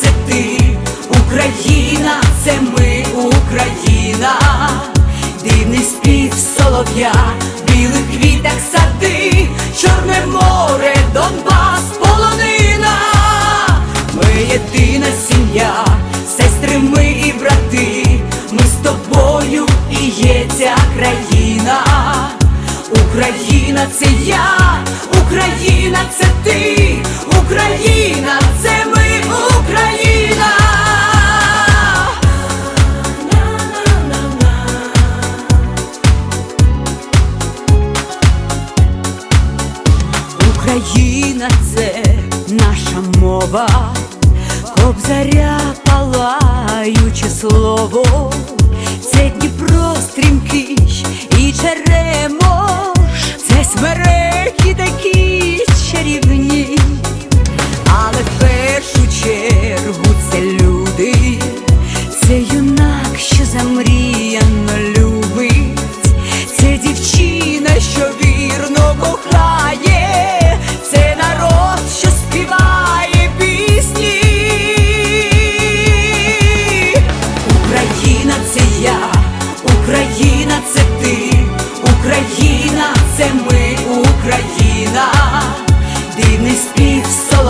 Це ти, Україна це ми, Україна, дивний спів солов'я, білих квітах сади, Чорне море, Донбас, полонина, ми єдина сім'я, сестри Україна це наша мова, кобзаря